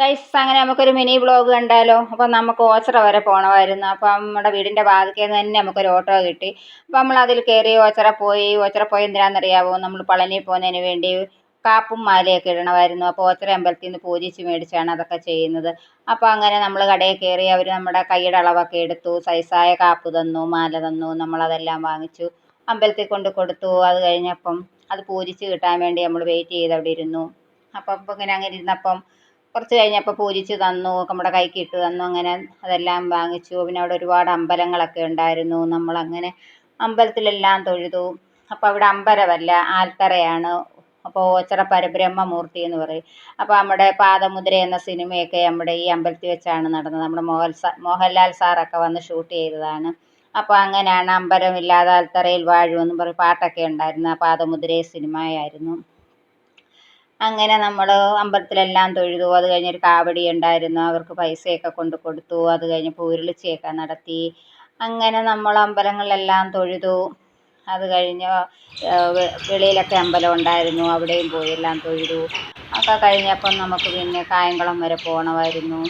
Guys അങ്ങനെ നമുക്കൊരു mini vlog കണ്ടാലോ? അപ്പം നമുക്ക് ഓച്ചറ വരെ പോകണമായിരുന്നു അപ്പം നമ്മുടെ വീടിന്റെ വാതിക്കൽ നിന്ന് തന്നെ നമുക്കൊരു ഓട്ടോ കിട്ടി. അപ്പം നമ്മൾ അതിൽ കയറി ഓച്ചറ പോയി. ഓച്ചറ പോയി എന്തിനാണെന്നറിയാമോ നമ്മൾ പളനി പോകുന്നതിന് വേണ്ടി കാപ്പും മാലയൊക്കെ ഇടണമായിരുന്നു. അപ്പോൾ ഓച്ചറ അമ്പലത്തിൽ നിന്ന് പൂജിച്ച് മേടിച്ചാണ് അതൊക്കെ ചെയ്യുന്നത്. അപ്പോൾ അങ്ങനെ നമ്മൾ കടയിൽ കയറി അവർ നമ്മുടെ കൈയുടെ അളവൊക്കെ എടുത്തു. സൈസായ കാപ്പ് തന്നു മാല തന്നു. നമ്മളതെല്ലാം വാങ്ങിച്ചു. അമ്പലത്തിൽ കൊണ്ട് കൊടുത്തു. അത് കഴിഞ്ഞപ്പം അത് പൂജിച്ച് കിട്ടാൻ വേണ്ടി നമ്മൾ വെയിറ്റ് ചെയ്ത് അവിടെ ഇരുന്നു. അപ്പം ഇങ്ങനെ അങ്ങനെ ഇരുന്നപ്പം കുറച്ച് കഴിഞ്ഞപ്പോൾ പൂജിച്ച് തന്നു നമ്മുടെ കൈക്ക് ഇട്ട് തന്നു അങ്ങനെ അതെല്ലാം വാങ്ങിച്ചു. പിന്നെ അവിടെ ഒരുപാട് അമ്പലങ്ങളൊക്കെ ഉണ്ടായിരുന്നു. നമ്മൾ അങ്ങനെ അമ്പലത്തിലെല്ലാം തൊഴുതു. അപ്പോൾ അവിടെ അമ്പലമല്ല ആൽത്തറയാണ്. അപ്പോൾ ഓച്ചിറ പരബ്രഹ്മമൂർത്തി എന്ന് പറയും. അപ്പോൾ നമ്മുടെ പാദമുദ്ര എന്ന സിനിമയൊക്കെ നമ്മുടെ ഈ അമ്പലത്തിൽ വെച്ചാണ് നടന്നത്. നമ്മുടെ മോഹൻ സാ മോഹൻലാൽ സാറൊക്കെ വന്ന് ഷൂട്ട് ചെയ്തതാണ്. അപ്പോൾ അങ്ങനെയാണ് അമ്പലമില്ലാതെ ആൽത്തറയിൽ വാഴുമെന്നും പറയും പാട്ടൊക്കെ ഉണ്ടായിരുന്നു. ആ പാദമുദ്രയെ സിനിമയായിരുന്നു. അങ്ങനെ നമ്മൾ അമ്പലത്തിലെല്ലാം തൊഴുതു. അത് കഴിഞ്ഞൊരു കാവടി ഉണ്ടായിരുന്നു. അവർക്ക് പൈസയൊക്കെ കൊണ്ട് കൊടുത്തു. അത് കഴിഞ്ഞപ്പോൾ ഉരുളിച്ചയൊക്കെ നടത്തി. അങ്ങനെ നമ്മൾ അമ്പലങ്ങളിലെല്ലാം തൊഴുതു. അത് കഴിഞ്ഞ് വെളിയിലൊക്കെ അമ്പലം ഉണ്ടായിരുന്നു. അവിടെയും പോയി എല്ലാം തൊഴുതു. ഒക്കെ കഴിഞ്ഞപ്പം നമുക്ക് പിന്നെ കായംകുളം വരെ പോകണമായിരുന്നു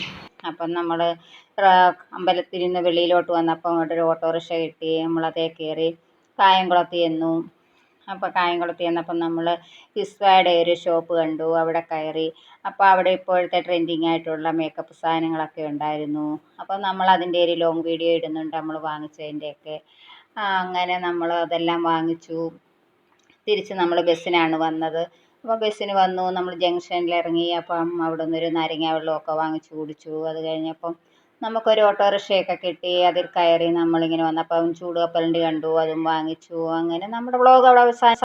അപ്പം നമ്മൾ അമ്പലത്തിൽ നിന്ന് വെളിയിലോട്ട് വന്നപ്പം അവിടെ ഒരു ഓട്ടോറിക്ഷ കിട്ടി. നമ്മളതേ കയറി കായംകുളത്ത് ചെന്നു. അപ്പോൾ കായംകുളത്ത് ചെന്നപ്പം നമ്മൾ കിസ്വയുടെ ഒരു ഷോപ്പ് കണ്ടു അവിടെ കയറി. അപ്പോൾ അവിടെ ഇപ്പോഴത്തെ ട്രെൻഡിങ് ആയിട്ടുള്ള മേക്കപ്പ് സാധനങ്ങളൊക്കെ ഉണ്ടായിരുന്നു. അപ്പോൾ നമ്മൾ അതിന്റെ ഒരു ലോങ് വീഡിയോ ഇടുന്നുണ്ട് നമ്മൾ വാങ്ങിച്ചതിന്റെയൊക്കെ. അങ്ങനെ നമ്മൾ അതെല്ലാം വാങ്ങിച്ചു. തിരിച്ച് നമ്മൾ ബസ്സിനാണ് വന്നത്. അപ്പോൾ ബസ്സിന് വന്നു നമ്മൾ ജംഗ്ഷനിൽ ഇറങ്ങി. അപ്പം അവിടെ നിന്നൊരു നാരങ്ങ വെള്ളമൊക്കെ വാങ്ങിച്ചു കുടിച്ചു. അത് കഴിഞ്ഞപ്പം നമുക്കൊരു ഓട്ടോറിക്ഷയൊക്കെ കിട്ടി അതിൽ കയറി നമ്മളിങ്ങനെ വന്നപ്പം ചൂട് കപ്പലണ്ടി കണ്ടു അതും വാങ്ങിച്ചു. അങ്ങനെ നമ്മുടെ വ്ളോഗ് അവിടെ അവസാനിച്ചു.